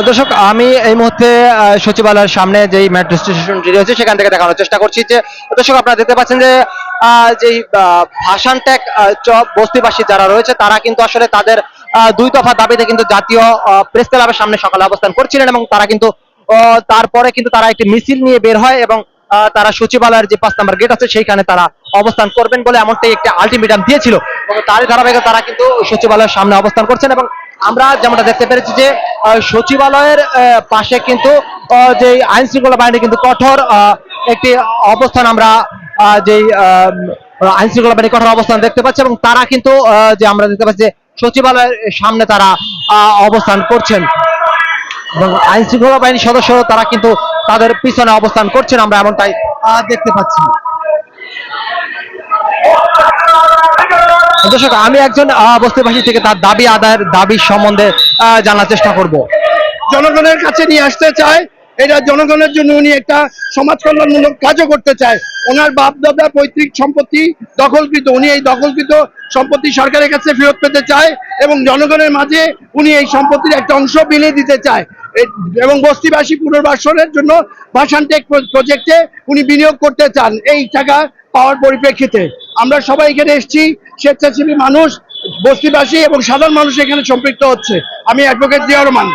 দর্শক আমি এই মুহূর্তে সচিবালয়ের সামনে যেই মেট্রো স্টেশনটি রয়েছে সেখান থেকে দেখানোর চেষ্টা করছি যে দর্শক আপনারা দেখতে পাচ্ছেন যে যেই আহ, ট্যাগ বস্তিবাসী যারা রয়েছে তারা কিন্তু আসলে তাদের দুই দফা দাবিতে কিন্তু জাতীয় প্রেস ক্লাবের সামনে সকালে অবস্থান করছিলেন এবং তারা কিন্তু তারপরে কিন্তু তারা একটি মিছিল নিয়ে বের হয় এবং তারা সচিবালয়ের যে পাঁচ নম্বর গেট আছে সেইখানে তারা অবস্থান করবেন বলে এমনটাই একটি আলটিমেটাম দিয়েছিল। এবং তারই ধারাবাহিক তারা কিন্তু সচিবালয়ের সামনে অবস্থান করছেন এবং আমরা যেমনটা দেখতে পেরেছি যে সচিবালয়ের পাশে কিন্তু যে আইন শৃঙ্খলা বাহিনী কিন্তু কঠোর একটি অবস্থান আমরা আহ, আইন শৃঙ্খলা বাহিনী কঠোর অবস্থান দেখতে পাচ্ছি এবং তারা কিন্তু যে আমরা দেখতে পাচ্ছি যে সচিবালয়ের সামনে তারা অবস্থান করছেন। এবং আইন শৃঙ্খলা বাহিনীর সদস্য তারা কিন্তু তাদের পিছনে অবস্থান করছেন আমরা এমনটাই দেখতে পাচ্ছি। দর্শক আমি একজন বস্তিবাসী থেকে তার দাবি আদায়ের দাবি সম্বন্ধে জানার চেষ্টা করব। জনগণের কাছে নিয়ে আসতে চায় এটা জনগণের জন্য উনি একটা সমাজ কল্যাণমূলক কাজও করতে চায়। ওনার বাপ দাদা পৈতৃক সম্পত্তি দখলকৃত, উনি এই দখলকৃত সম্পত্তি সরকারের কাছে ফেরত পেতে চায় এবং জনগণের মাঝে উনি এই সম্পত্তির একটা অংশ বিলিয়ে দিতে চায়। এবং বস্তিবাসী পুনর্বাসনের জন্য ভাষানটেক প্রজেক্টে উনি বিনিয়োগ করতে চান। এই টাকা পাওয়ার পরিপ্রেক্ষিতে আমরা সবাই এখানে এসেছি, স্বেচ্ছাসেবী মানুষ বস্তিবাসী এবং সাধারণ মানুষ এখানে সম্পৃক্ত হচ্ছে। আমি অ্যাডভোকেট জিয়া রহমান।